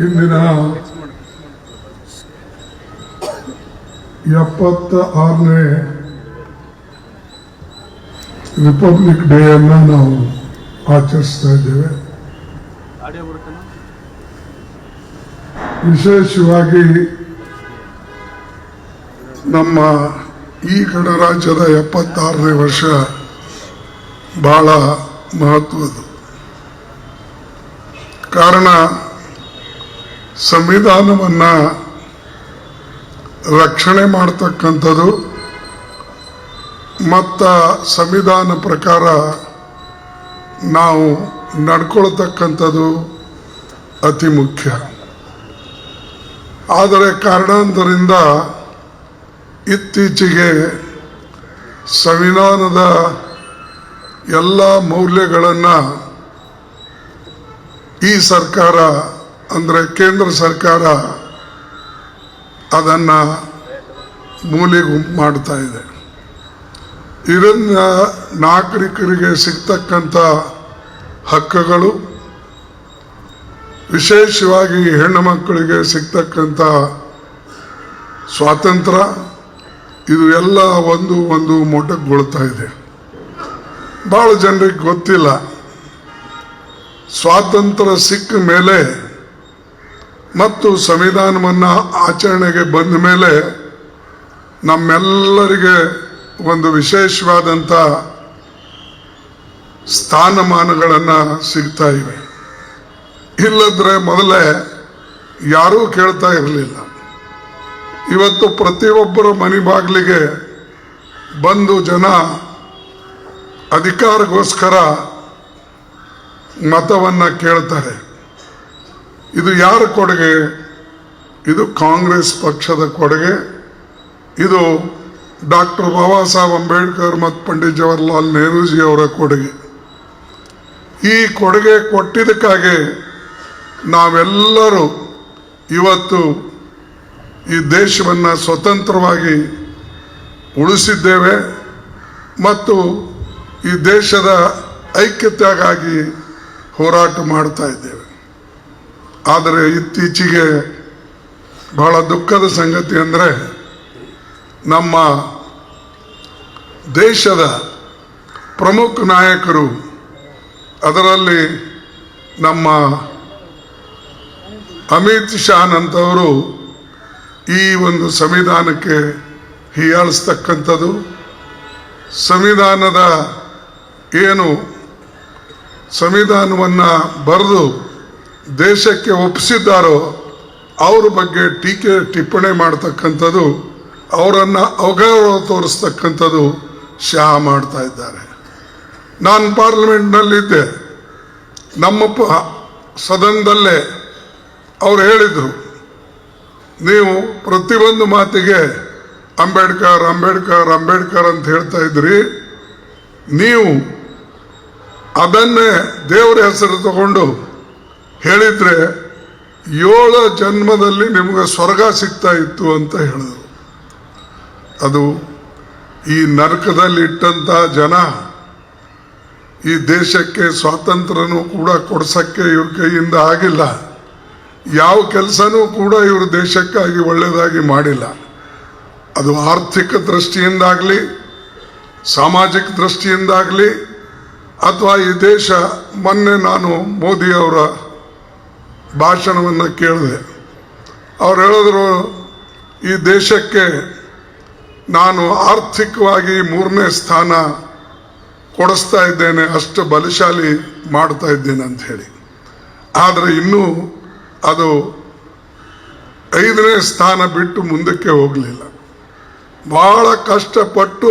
ಇಂದಿನ ಎಪ್ಪತ್ತ ಆರನೇ ರಿಪಬ್ಲಿಕ್ ಡೇ ಅನ್ನ ನಾವು ಆಚರಿಸ್ತಾ ಇದ್ದೇವೆ. ವಿಶೇಷವಾಗಿ ನಮ್ಮ ಈ ಗಣರಾಜ್ಯದ ಎಪ್ಪತ್ತಾರನೇ ವರ್ಷ ಬಹಳ ಮಹತ್ವದ್ದು. ಕಾರಣ ಸಂವಿಧಾನವನ್ನು ರಕ್ಷಣೆ ಮಾಡ್ತಕ್ಕಂಥದ್ದು ಮತ್ತು ಸಂವಿಧಾನ ಪ್ರಕಾರ ನಾವು ನಡ್ಕೊಳ್ತಕ್ಕಂಥದ್ದು ಅತಿ ಮುಖ್ಯ. ಆದರೆ ಕಾರಣಾಂತರಿಂದ ಇತ್ತೀಚೆಗೆ ಸಂವಿಧಾನದ ಎಲ್ಲ ಮೌಲ್ಯಗಳನ್ನು ಈ ಸರ್ಕಾರ ಅಂದರೆ ಕೇಂದ್ರ ಸರ್ಕಾರ ಅದನ್ನು ಮೂಲೆಗು ಮಾಡ್ತಾ ಇದೆ. ಇದನ್ನ ನಾಗರಿಕರಿಗೆ ಸಿಗ್ತಕ್ಕಂಥ ಹಕ್ಕುಗಳು, ವಿಶೇಷವಾಗಿ ಹೆಣ್ಣು ಮಕ್ಕಳಿಗೆ ಸಿಗ್ತಕ್ಕಂಥ ಸ್ವಾತಂತ್ರ್ಯ, ಇದು ಎಲ್ಲ ಒಂದು ಒಂದು ಮೊಟಕುಗೊಳ್ತಾ ಇದೆ. ಭಾಳ ಜನರಿಗೆ ಗೊತ್ತಿಲ್ಲ. ಸ್ವಾತಂತ್ರ್ಯ ಸಿಕ್ಕ ಮೇಲೆ ಮತ್ತು ಸಂವಿಧಾನವನ್ನು ಆಚರಣೆಗೆ ಬಂದ ಮೇಲೆ ನಮ್ಮೆಲ್ಲರಿಗೆ ಒಂದು ವಿಶೇಷವಾದಂಥ ಸ್ಥಾನಮಾನಗಳನ್ನು ಸಿಗ್ತಾ ಇವೆ. ಇಲ್ಲದ್ರೆ ಮೊದಲೇ ಯಾರೂ ಕೇಳ್ತಾ ಇರಲಿಲ್ಲ. ಇವತ್ತು ಪ್ರತಿಯೊಬ್ಬರ ಮನೆ ಬಾಗಿಲಿಗೆ ಬಂದು ಜನ ಅಧಿಕಾರಗೋಸ್ಕರ ಮತವನ್ನು ಕೇಳ್ತಾರೆ. ಇದು ಯಾರ ಕೊಡುಗೆ? ಇದು ಕಾಂಗ್ರೆಸ್ ಪಕ್ಷದ ಕೊಡುಗೆ. ಇದು ಡಾಕ್ಟರ್ ಬಾಬಾ ಸಾಹೇಬ್ ಅಂಬೇಡ್ಕರ್ ಮತ್ತು ಪಂಡಿತ್ ಜವಾಹರ್ಲಾಲ್ ನೆಹರೂಜಿ ಅವರ ಕೊಡುಗೆ. ಈ ಕೊಡುಗೆ ಕೊಟ್ಟಿದ್ದಕ್ಕಾಗಿ ನಾವೆಲ್ಲರೂ ಇವತ್ತು ಈ ದೇಶವನ್ನು ಸ್ವತಂತ್ರವಾಗಿ ಉಳಿಸಿದ್ದೇವೆ ಮತ್ತು ಈ ದೇಶದ ಐಕ್ಯತೆಗಾಗಿ ಹೋರಾಟ ಮಾಡ್ತಾ ಇದ್ದೇವೆ. ಆದರೆ ಇತ್ತೀಚೆಗೆ ಬಹಳ ದುಃಖದ ಸಂಗತಿ ಅಂದರೆ ನಮ್ಮ ದೇಶದ ಪ್ರಮುಖ ನಾಯಕರು, ಅದರಲ್ಲಿ ನಮ್ಮ ಅಮಿತ್ ಶಾನಂತವರು ಈ ಒಂದು ಸಂವಿಧಾನಕ್ಕೆ ಹೀಯಾಳಿಸ್ತಕ್ಕಂಥದ್ದು. ಸಂವಿಧಾನದ ಏನು ಸಂವಿಧಾನವನ್ನು ಬರೆದು ದೇಶಕ್ಕೆ ಒಪ್ಪಿಸಿದ್ದಾರೋ ಅವ್ರ ಬಗ್ಗೆ ಟೀಕೆ ಟಿಪ್ಪಣಿ ಮಾಡ್ತಕ್ಕಂಥದ್ದು, ಅವರನ್ನು ಅವಗೌರವ ತೋರಿಸ್ತಕ್ಕಂಥದ್ದು ಶಾ ಮಾಡ್ತಾ ಇದ್ದಾರೆ. ನಾನು ಪಾರ್ಲಿಮೆಂಟ್ನಲ್ಲಿದ್ದೆ. ನಮ್ಮ ಪ, ಸದನದಲ್ಲೇ ಅವ್ರು ಹೇಳಿದರು, ನೀವು ಪ್ರತಿಯೊಂದು ಮಾತಿಗೆ ಅಂಬೇಡ್ಕರ್ ಅಂಬೇಡ್ಕರ್ ಅಂಬೇಡ್ಕರ್ ಅಂತ ಹೇಳ್ತಾ ಇದ್ರಿ, ನೀವು ಅದನ್ನೇ ದೇವರ ಹೆಸರು ತಗೊಂಡು ಹೇಳಿದ್ರೆ ಏಳು ಜನ್ಮದಲ್ಲಿ ನಿಮಗೆ ಸ್ವರ್ಗ ಸಿಗ್ತಾ ಇತ್ತು ಅಂತ ಹೇಳಿದ್ರು. ಅದು ಈ ನರಕದಲ್ಲಿ ಇಟ್ಟಂತ ಜನ ಈ ದೇಶಕ್ಕೆ ಸ್ವಾತಂತ್ರ್ಯನೂ ಕೂಡ ಕೊಡ್ಸಕ್ಕೆ ಇವ್ರ ಕೈಯಿಂದ ಆಗಿಲ್ಲ. ಯಾವ ಕೆಲಸನೂ ಕೂಡ ಇವರು ದೇಶಕ್ಕಾಗಿ ಒಳ್ಳೆಯದಾಗಿ ಮಾಡಿಲ್ಲ. ಅದು ಆರ್ಥಿಕ ದೃಷ್ಟಿಯಿಂದಾಗಲಿ, ಸಾಮಾಜಿಕ ದೃಷ್ಟಿಯಿಂದಾಗಲಿ ಅಥವಾ ಈ ದೇಶ ಮೊನ್ನೆ ನಾನು ಮೋದಿ ಅವರ ಭಾಷಣವನ್ನು ಕೇಳಿದೆ. ಅವ್ರು ಹೇಳಿದ್ರು, ಈ ದೇಶಕ್ಕೆ ನಾನು ಆರ್ಥಿಕವಾಗಿ ಮೂರನೇ ಸ್ಥಾನ ಕೊಡಿಸ್ತಾ ಇದ್ದೇನೆ, ಅಷ್ಟು ಬಲಶಾಲಿ ಮಾಡ್ತಾ ಇದ್ದೇನೆ ಅಂತ ಹೇಳಿ. ಆದರೆ ಇನ್ನೂ ಅದು ಐದನೇ ಸ್ಥಾನ ಬಿಟ್ಟು ಮುಂದಕ್ಕೆ ಹೋಗಲಿಲ್ಲ. ಭಾಳ ಕಷ್ಟಪಟ್ಟು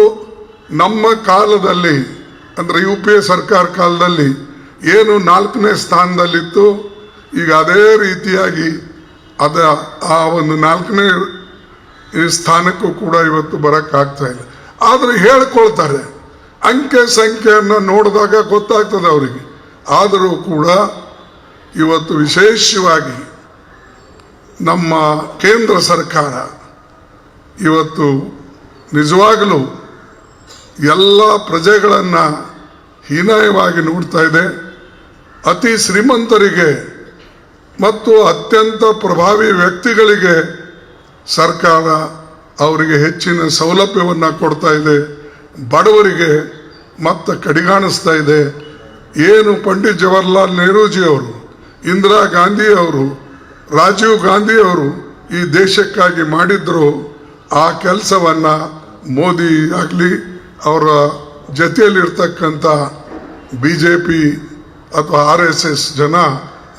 ನಮ್ಮ ಕಾಲದಲ್ಲಿ ಅಂದರೆ ಯು ಪಿ ಎ ಸರ್ಕಾರ ಕಾಲದಲ್ಲಿ ಏನು ನಾಲ್ಕನೇ ಸ್ಥಾನದಲ್ಲಿತ್ತು, ಈಗ ಅದೇ ರೀತಿಯಾಗಿ ಅದ ಆ ಒಂದು ನಾಲ್ಕನೇ ಸ್ಥಾನಕ್ಕೂ ಕೂಡ ಇವತ್ತು ಬರೋಕ್ಕಾಗ್ತಾ ಇಲ್ಲ. ಆದರೆ ಹೇಳ್ಕೊಳ್ತಾರೆ, ಅಂಕೆ ಸಂಖ್ಯೆಯನ್ನು ನೋಡಿದಾಗ ಗೊತ್ತಾಗ್ತದೆ ಅವರಿಗೆ. ಆದರೂ ಕೂಡ ಇವತ್ತು ವಿಶೇಷವಾಗಿ ನಮ್ಮ ಕೇಂದ್ರ ಸರ್ಕಾರ ಇವತ್ತು ನಿಜವಾಗಲೂ ಎಲ್ಲ ಪ್ರಜೆಗಳನ್ನು ಹೀನಾಯವಾಗಿ ನೋಡ್ತಾ ಇದೆ. ಅತಿ ಶ್ರೀಮಂತರಿಗೆ ಮತ್ತು ಅತ್ಯಂತ ಪ್ರಭಾವಿ ವ್ಯಕ್ತಿಗಳಿಗೆ ಸರ್ಕಾರ ಅವರಿಗೆ ಹೆಚ್ಚಿನ ಸೌಲಭ್ಯವನ್ನು ಕೊಡ್ತಾ ಇದೆ. ಬಡವರಿಗೆ ಮತ್ತೆ ಕಡಿಗಾಣಿಸ್ತಾ ಇದೆ. ಏನು ಪಂಡಿತ್ ಜವಾಹರ್ಲಾಲ್ ನೆಹರೂಜಿ ಅವರು, ಇಂದಿರಾ ಗಾಂಧಿ ಅವರು, ರಾಜೀವ್ ಗಾಂಧಿ ಅವರು ಈ ದೇಶಕ್ಕಾಗಿ ಮಾಡಿದ್ರು, ಆ ಕೆಲಸವನ್ನು ಮೋದಿ ಆಗಲಿ ಅವರ ಜೊತೆಯಲ್ಲಿರ್ತಕ್ಕಂಥ ಬಿ ಜೆ ಪಿ ಅಥವಾ ಆರ್ ಎಸ್ ಎಸ್ ಜನ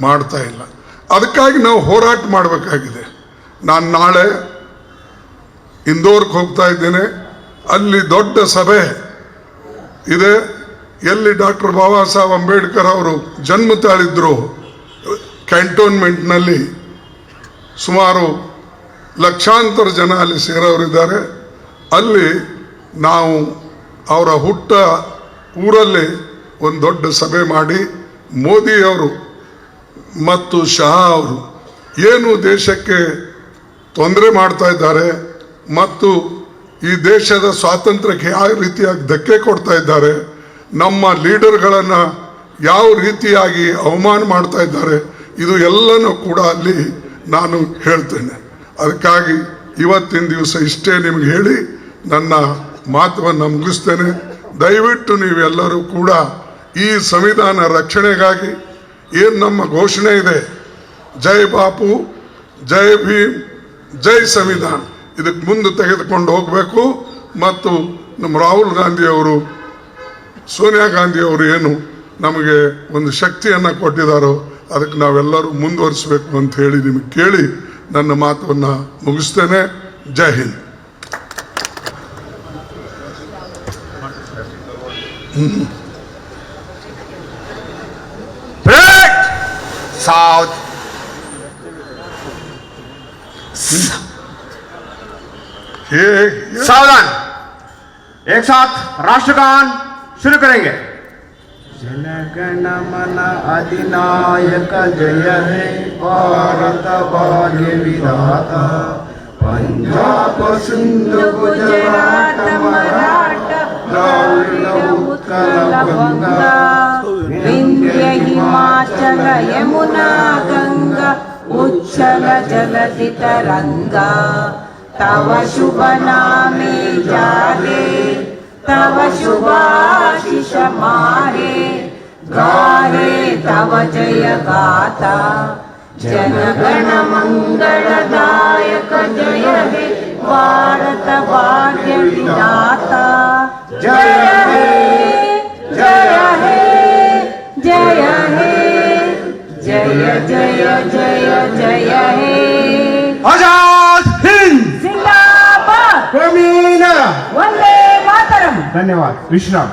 ಮಾಡ್ತಾ ಇಲ್ಲ. ಅದಕ್ಕಾಗಿ ನಾವು ಹೋರಾಟ ಮಾಡಬೇಕಾಗಿದೆ. ನಾನು ನಾಳೆ ಇಂದೋರ್ಗೆ ಹೋಗ್ತಾ ಇದ್ದೇನೆ. ಅಲ್ಲಿ ದೊಡ್ಡ ಸಭೆ ಇದೆ. ಎಲ್ಲಿ ಡಾಕ್ಟರ್ ಬಾಬಾ ಸಾಹೇಬ್ ಅಂಬೇಡ್ಕರ್ ಅವರು ಜನ್ಮ ತಾಳಿದ್ರು ಕ್ಯಾಂಟೋನ್ಮೆಂಟ್ನಲ್ಲಿ ಸುಮಾರು ಲಕ್ಷಾಂತರ ಜನ ಅಲ್ಲಿ ಸೇರೋರಿದ್ದಾರೆ ಅಲ್ಲಿ ನಾವು ಅವರ ಹುಟ್ಟ ಊರಲ್ಲಿ ಒಂದು ದೊಡ್ಡ ಸಭೆ ಮಾಡಿ ಮೋದಿಯವರು ಮತ್ತು ಶಹಾ ಅವರು ಏನು ದೇಶಕ್ಕೆ ತೊಂದರೆ ಮಾಡ್ತಾ ಇದ್ದಾರೆ ಮತ್ತು ಈ ದೇಶದ ಸ್ವಾತಂತ್ರ್ಯಕ್ಕೆ ಯಾವ ರೀತಿಯಾಗಿ ಧಕ್ಕೆ ಕೊಡ್ತಾ ಇದ್ದಾರೆ, ನಮ್ಮ ಲೀಡರ್ಗಳನ್ನು ಯಾವ ರೀತಿಯಾಗಿ ಅವಮಾನ ಮಾಡ್ತಾ ಇದ್ದಾರೆ, ಇದು ಎಲ್ಲನೂ ಕೂಡ ಅಲ್ಲಿ ನಾನು ಹೇಳ್ತೇನೆ. ಅದಕ್ಕಾಗಿ ಇವತ್ತಿನ ದಿವಸ ಇಷ್ಟೇ ನಿಮಗೆ ಹೇಳಿ ನನ್ನ ಮಾತನ್ನು ಮುಗಿಸ್ತೇನೆ. ದಯವಿಟ್ಟು ನೀವೆಲ್ಲರೂ ಕೂಡ ಈ ಸಂವಿಧಾನ ರಕ್ಷಣೆಗಾಗಿ ಏನು ನಮ್ಮ ಘೋಷಣೆ ಇದೆ? ಜೈ ಬಾಪು, ಜೈ ಭೀಮ್, ಜೈ ಸಂವಿಧಾನ. ಇದಕ್ಕೆ ಮುಂದೆ ತೆಗೆದುಕೊಂಡು ಹೋಗಬೇಕು. ಮತ್ತು ನಮ್ಮ ರಾಹುಲ್ ಗಾಂಧಿ ಅವರು, ಸೋನಿಯಾ ಗಾಂಧಿ ಅವರು ಏನು ನಮಗೆ ಒಂದು ಶಕ್ತಿಯನ್ನು ಕೊಟ್ಟಿದ್ದಾರೋ ಅದಕ್ಕೆ ನಾವೆಲ್ಲರೂ ಮುಂದುವರಿಸಬೇಕು ಅಂತ ಹೇಳಿ ನಿಮಗೆ ಕೇಳಿ ನನ್ನ ಮಾತನ್ನು ಮುಗಿಸ್ತೇನೆ. ಜೈ ಹಿಂದ್. South. हे सावधान एक साथ राष्ट्रगान शुरू करेंगे। जनगण मन अधिनायक जय हे भारत भाग्य विधाता। पंजाब सिंध गुजरात मराठा उत्सलगङ्गा विन्द्य हि यमुना गङ्गा उच्छल जलदितरङ्गा तव शुभनामे नामे तव शुवाशिष मारे तव जय गाता जनगणमङ्गलदायक जय जनगणमङ्गलदायके भारतवाद्यता जय हे जय हे जय हे जय जय जय जय हे आज़ाद हिंद! जिंदाबाद। प्रवीण! वंदे मातरम। धन्यवाद विश्राम।